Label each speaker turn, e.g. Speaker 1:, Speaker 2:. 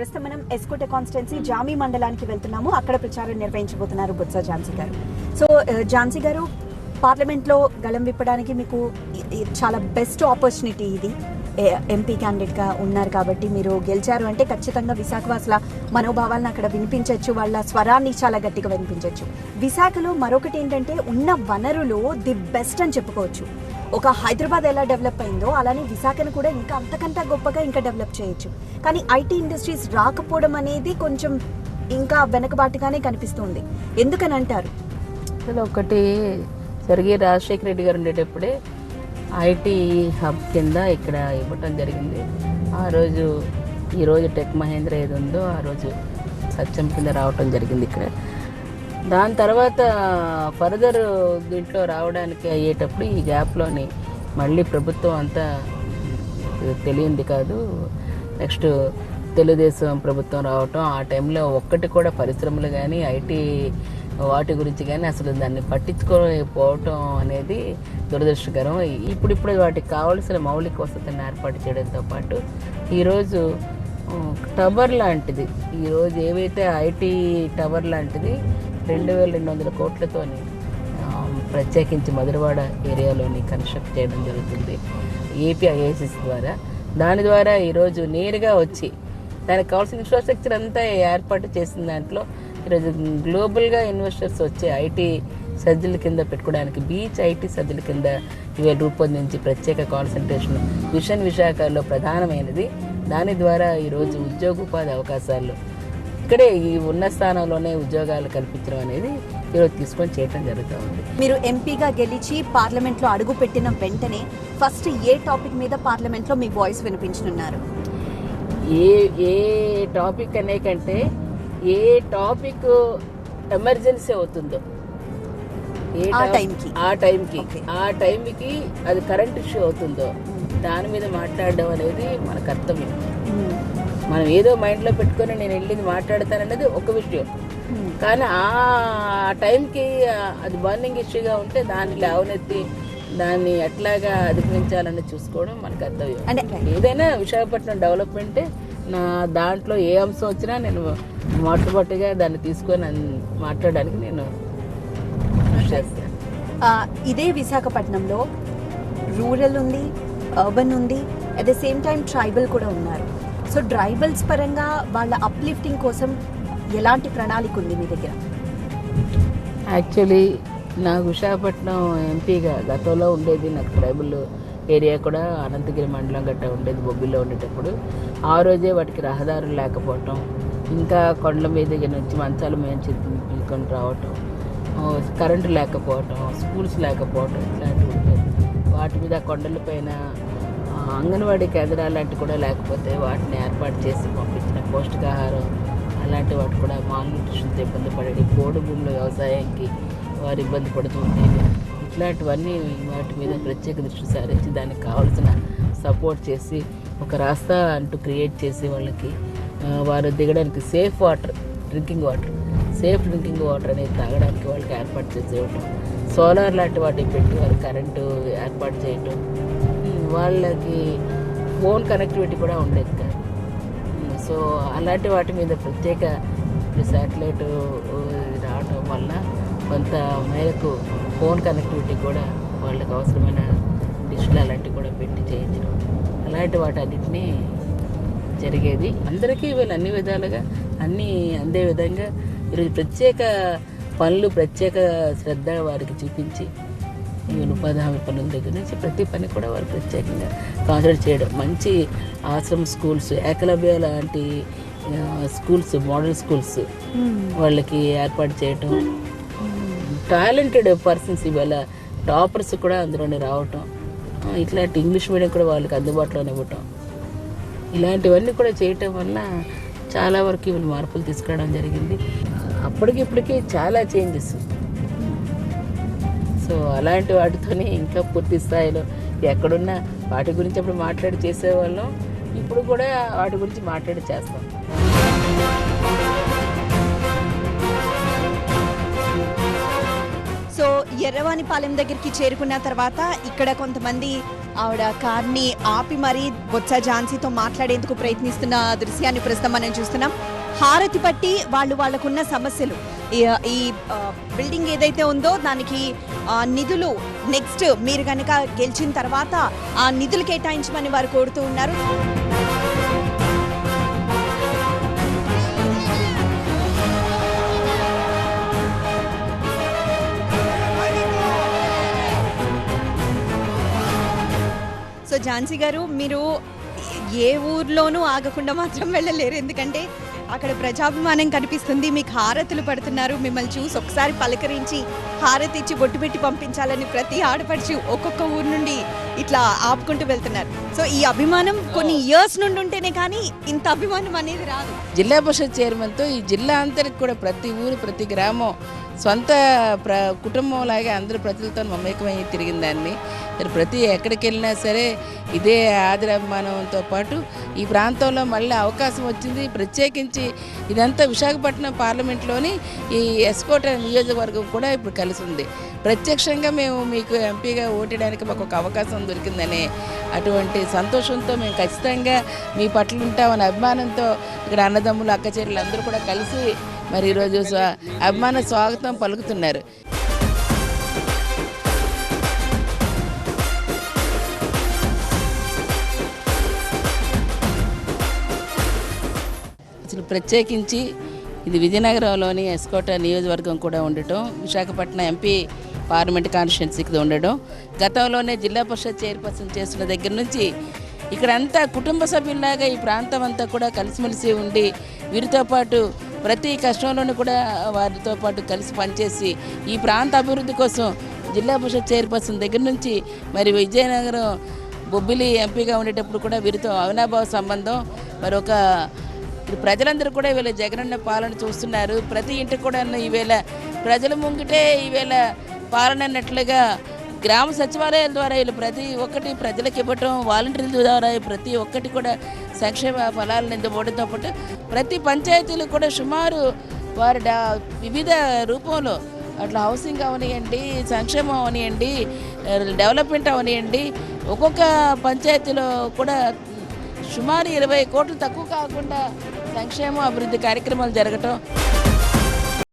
Speaker 1: ప్రస్తుతం మనం S. Kota constituency Jamie మండలానికి వెళ్తున్నాము. అక్కడ ప్రచారం నిర్వహించబోతున్నారు బుత్స ఝాన్సీ గారు. సో ఝాన్సీ గారు పార్లమెంట్లో గలం విప్పడానికి మీకు చాలా బెస్ట్ ఆపర్చునిటీ ఇది. ఏ- ఎంపీ క్యాండిడేట్గా ఉన్నారు కాబట్టి మీరు గెలిచారు అంటే ఖచ్చితంగా విశాఖ వాసుల మనోభావాలను అక్కడ వినిపించవచ్చు వాళ్ళ స్వరాన్ని చాలా గట్టిగా వినిపించవచ్చు విశాఖలో మరొకటి ఏంటంటే ఉన్న వనరులు ది బెస్ట్ అని చెప్పుకోవచ్చు. ఒక హైదరాబాద్ ఎలా డెవలప్ అయిందో అలానే విశాఖను కూడా ఇంకా అంతకంటే గొప్పగా ఇంకా డెవలప్ చేయొచ్చు. కానీ ఐటీ ఇండస్ట్రీస్ రాకపోవడం అనేది కొంచెం ఇంకా వెనకబాటుగానే కనిపిస్తుంది. ఎందుకని అంటారు?
Speaker 2: అసలు ఒకటి జరిగే రాజశేఖర రెడ్డి గారు ఉండేటప్పుడే ఐటీ హబ్ కింద ఇక్కడ ఇవ్వటం జరిగింది. ఆ రోజు ఈరోజు టెక్ మహేంద్ర ఏది ఉందో ఆ రోజు సత్యం కింద రావటం జరిగింది ఇక్కడ. దాని తర్వాత ఫర్దర్ దీంట్లో రావడానికి అయ్యేటప్పుడు ఈ గ్యాప్లోని మళ్ళీ ప్రభుత్వం అంతా తెలియంది కాదు. నెక్స్ట్ తెలుగుదేశం ప్రభుత్వం రావటం ఆ టైంలో ఒక్కటి కూడా పరిశ్రమలు కానీ ఐటీ వాటి గురించి కానీ అసలు దాన్ని పట్టించుకోకపోవటం అనేది దురదృష్టకరం. ఇప్పుడిప్పుడు వాటికి కావాల్సిన మౌలిక వసతులను ఏర్పాటు చేయడంతో పాటు ఈరోజు టవర్ లాంటిది. ఈరోజు ఏవైతే ఐటీ టవర్ లాంటిది రెండు వేల రెండు వందల కోట్లతోని ప్రత్యేకించి మధురవాడ ఏరియాలోని కన్స్ట్రక్ట్ చేయడం జరుగుతుంది. ఏపీ ఐఏసిస్ ద్వారా. దాని ద్వారా ఈరోజు నేరుగా వచ్చి దానికి కావాల్సిన ఇన్ఫ్రాస్ట్రక్చర్ అంతా ఏర్పాటు చేసిన దాంట్లో ఈరోజు గ్లోబల్గా ఇన్వెస్టర్స్ వచ్చే ఐటీ సజ్జల కింద పెట్టుకోవడానికి బీచ్ ఐటీ సజ్జల కింద ఇవి రూపొందించి ప్రత్యేక కాన్సన్ట్రేషన్ మిషన్ విశాఖలో ప్రధానమైనది. దాని ద్వారా ఈరోజు ఉద్యోగ ఉపాధి అవకాశాలు ఇక్కడే ఈ ఉన్న స్థానంలోనే ఉద్యోగాలు కల్పించడం అనేది ఈరోజు తీసుకొని చేయటం జరుగుతూ ఉంది.
Speaker 1: మీరు ఎంపీగా గెలిచి పార్లమెంట్లో అడుగు పెట్టిన వెంటనే ఫస్ట్ ఏ టాపిక్ మీద పార్లమెంట్లో మీ వాయిస్ వినిపించనున్నారు?
Speaker 2: ఏ ఏ టాపిక్ అనే కంటే ఏ టాపిక్ ఎమర్జెన్సీ అవుతుందో. ఏ
Speaker 1: టైంకి.
Speaker 2: ఆ టైంకి. ఆ టైంకి అది కరెంట్ ఇష్యూ అవుతుందో దాని మీద మాట్లాడడం అనేది మన కర్తవ్యం మనం ఏదో మైండ్లో పెట్టుకొని నేను వెళ్ళింది మాట్లాడతానన్నది ఒక విషయం. కానీ ఆ టైంకి అది బర్నింగ్ ఇష్యూగా ఉంటే దాన్ని లేవనెత్తి దాన్ని ఎట్లాగా అధిగమించాలని చూసుకోవడం మన కర్తవ్యం
Speaker 1: అంటే
Speaker 2: ఏదైనా విశాఖపట్నం డెవలప్మెంటే నా దాంట్లో ఏ అంశం వచ్చినా నేను మొట్టమొదటిగా దాన్ని తీసుకొని మాట్లాడడానికి నేను
Speaker 1: ఇదే విశాఖపట్నంలో రూరల్ ఉంది అర్బన్ ఉంది at the same time tribal కూడా ఉన్నారు. సో ట్రైబల్స్ పరంగా వాళ్ళ అప్లిఫ్టింగ్ కోసం ఎలాంటి ప్రణాళిక ఉంది మీ దగ్గర?
Speaker 2: యాక్చువల్లీ నాకు విశాఖపట్నం ఎంపీగా గతంలో ఉండేది నాకు ట్రైబల్ ఏరియా కూడా అనంతగిరి మండలం గట్ట ఉండేది బొబ్బిలో ఉండేటప్పుడు. ఆ రోజే వాటికి రహదారులు లేకపోవటం ఇంకా కొండల మీద నుంచి మంచాలు మేము పిలుకొని రావటం కరెంటు లేకపోవటం స్కూల్స్ లేకపోవటం ఇట్లాంటివి ఉండేది వాటి మీద కొండల పైన అంగన్వాడీ కేంద్రాలు లాంటివి కూడా లేకపోతే వాటిని ఏర్పాటు చేసి పంపించిన పౌష్టికాహారం అలాంటి వాటి కూడా మాల్న్యూట్రిషన్తో ఇబ్బంది పడేది. పోడు భూముల వ్యవసాయానికి వారు ఇబ్బంది పడుతుంది ఇట్లాంటివన్నీ వాటి మీద ప్రత్యేక దృష్టి సారించి దానికి కావాల్సిన సపోర్ట్ చేసి ఒక రాస్తా అంటూ క్రియేట్ చేసి వాళ్ళకి వారు దిగడానికి safe water drinking water safe drinking water అనేది తాగడానికి వాళ్ళకి ఏర్పాటు చేసి ఇవ్వటం సోలార్ లాంటి వాటికి పెట్టి వారు కరెంటు ఏర్పాటు చేయటం వాళ్ళకి ఫోన్ కనెక్టివిటీ కూడా ఉండేది కాదు. సో అలాంటి వాటి మీద ప్రత్యేక శాటిలైట్ రావటం వల్ల కొంత మేరకు ఫోన్ కనెక్టివిటీ కూడా వాళ్ళకి అవసరమైన డిష్లు అలాంటివి కూడా పెట్టి చేయించడం. అలాంటి వాటన్నిటినీ జరిగేది. అందరికీ వీళ్ళు అన్ని విధాలుగా అన్నీ అందే విధంగా ఈరోజు ప్రత్యేక పనులు ప్రత్యేక శ్రద్ధ వారికి చూపించి ఈవెన్ ఉపాధి హామీ పనుల దగ్గర నుంచి ప్రతి పని కూడా వారు ప్రత్యేకంగా కాన్సన్ట్రేట్ చేయడం. మంచి ఆశ్రమ స్కూల్స్ ఏకలవ్య లాంటి స్కూల్స్ మోడల్ స్కూల్స్ వాళ్ళకి ఏర్పాటు చేయటం. టాలెంటెడ్ పర్సన్స్ ఇవాళ టాపర్స్ కూడా అందులోనే రావటం. ఇట్లాంటి ఇంగ్లీష్ మీడియం కూడా వాళ్ళకి అందుబాటులోనే ఇవ్వటం. ఇలాంటివన్నీ కూడా చేయటం వల్ల చాలా వరకు ఇవి మార్పులు తీసుకురావడం జరిగింది. అప్పటికి ఇప్పటికి చాలా చేంజెస్ సో అలాంటి వాటితోనే ఇంకా పూర్తి స్థాయిలో ఎక్కడున్నా వాటి గురించి అప్పుడు మాట్లాడి చేసేవాళ్ళం. ఇప్పుడు కూడా వాటి గురించి మాట్లాడి చేస్తాం.
Speaker 1: సో ఎర్రవాణిపాలెం ఎర్రవానిపాలెం దగ్గరికి చేరుకున్న తర్వాత ఇక్కడ కొంతమంది ఆవిడ కార్ని ఆపి మరీ బొత్స ఝాన్సీతో మాట్లాడేందుకు ప్రయత్నిస్తున్న దృశ్యాన్ని ప్రస్తుతం మనం చూస్తున్నాం. హారతి పట్టి వాళ్ళు వాళ్ళకున్న సమస్యలు. ఈ- బిల్డింగ్ ఏదైతే ఉందో దానికి నిధులు నెక్స్ట్ మీరు కనుక గెలిచిన తర్వాత ఆ నిధులు కేటాయించమని వారు కోరుతూ ఉన్నారు. సో ఝాన్సీ గారు మీరు ఏ ఊర్లోనూ ఆగకుండా మాత్రం వెళ్ళలేరు. ఎందుకంటే అక్కడ ప్రజాభిమానం కనిపిస్తుంది. మీకు హారతులు పడుతున్నారు. మిమ్మల్ని చూసి ఒకసారి పలకరించి హారతి ఇచ్చి బొట్టు పెట్టి పంపించాలని ప్రతి ఆడపడుచు ఒక్కొక్క ఊరు నుండి ఇట్లా ఆపుకుంటూ వెళ్తున్నారు. సో ఈ అభిమానం కొన్ని ఇయర్స్ నుండి ఉంటేనే కానీ ఇంత అభిమానం అనేది రాదు.
Speaker 2: జిల్లా పరిషత్ చైర్మన్తో ఈ జిల్లా అంతరికి కూడా ప్రతి ఊరు ప్రతి గ్రామం సొంత ప్ర కుటుంబం లాగా అందరూ ప్రజలతో మమేకమై తిరిగిన దాన్ని మరి ప్రతి ఎక్కడికి వెళ్ళినా సరే ఇదే ఆదిరాభిమానంతో పాటు ఈ ప్రాంతంలో మళ్ళీ అవకాశం వచ్చింది. ప్రత్యేకించి ఇదంతా విశాఖపట్నం పార్లమెంట్లోని ఈ ఎస్కోట నియోజకవర్గం కూడా ఇప్పుడు కలిసి ఉంది ప్రత్యక్షంగా మేము మీకు ఎంపీగా ఓటేయడానికి మాకు ఒక అవకాశం దొరికిందనే అటువంటి సంతోషంతో మేము ఖచ్చితంగా మీ పట్ల ఉంటామని అభిమానంతో ఇక్కడ అన్నదమ్ములు అక్క చెల్లెలు అందరూ కూడా కలిసి మరి ఈరోజు స్వా- అభిమాన స్వాగతం పలుకుతున్నారు. అసలు ప్రత్యేకించి ఇది విజయనగరంలోని ఎస్కోట నియోజకవర్గం కూడా ఉండటం విశాఖపట్నం ఎంపీ పార్లమెంట్ కాన్స్టిట్యున్సీకి ఉండడం గతంలోనే జిల్లా పరిషత్ చైర్పర్సన్ చేస్తున్న దగ్గర నుంచి ఇక్కడంతా కుటుంబ సభ్యుల్లాగా ఈ ప్రాంతం అంతా కూడా కలిసిమెలిసి ఉండి వీరితో పాటు ప్రతి కష్టంలోనూ కూడా వారితో పాటు కలిసి పనిచేసి ఈ ప్రాంత అభివృద్ధి కోసం జిల్లా పరిషత్ చైర్పర్సన్ దగ్గర నుంచి మరి విజయనగరం బొబ్బిలి ఎంపీగా ఉండేటప్పుడు కూడా వీరితో అవినాభావ సంబంధం మరి ఒక ప్రజలందరూ కూడా ఈవేళ జగనన్న పాలన చూస్తున్నారు. ప్రతి ఇంటికి కూడా ఈవేళ ప్రజల ముంగిటే ఈవేళ పాలన అన్నట్లుగా గ్రామ సచివాలయాల ద్వారా వీళ్ళు ప్రతి ఒక్కటి ప్రజలకు ఇవ్వటం వాలంటీర్ల ద్వారా ప్రతి ఒక్కటి కూడా సంక్షేమ ఫలాలను ఇవ్వడంతో పాటు ప్రతి పంచాయతీలు కూడా సుమారు వారి వివిధ రూపంలో అట్లా హౌసింగ్ అవనియండి సంక్షేమం అవనియండి డెవలప్మెంట్ అవనియండి ఒక్కొక్క పంచాయతీలో కూడా సుమారు ఇరవై కోట్లు తక్కువ కాకుండా సంక్షేమ అభివృద్ధి కార్యక్రమాలు జరగటం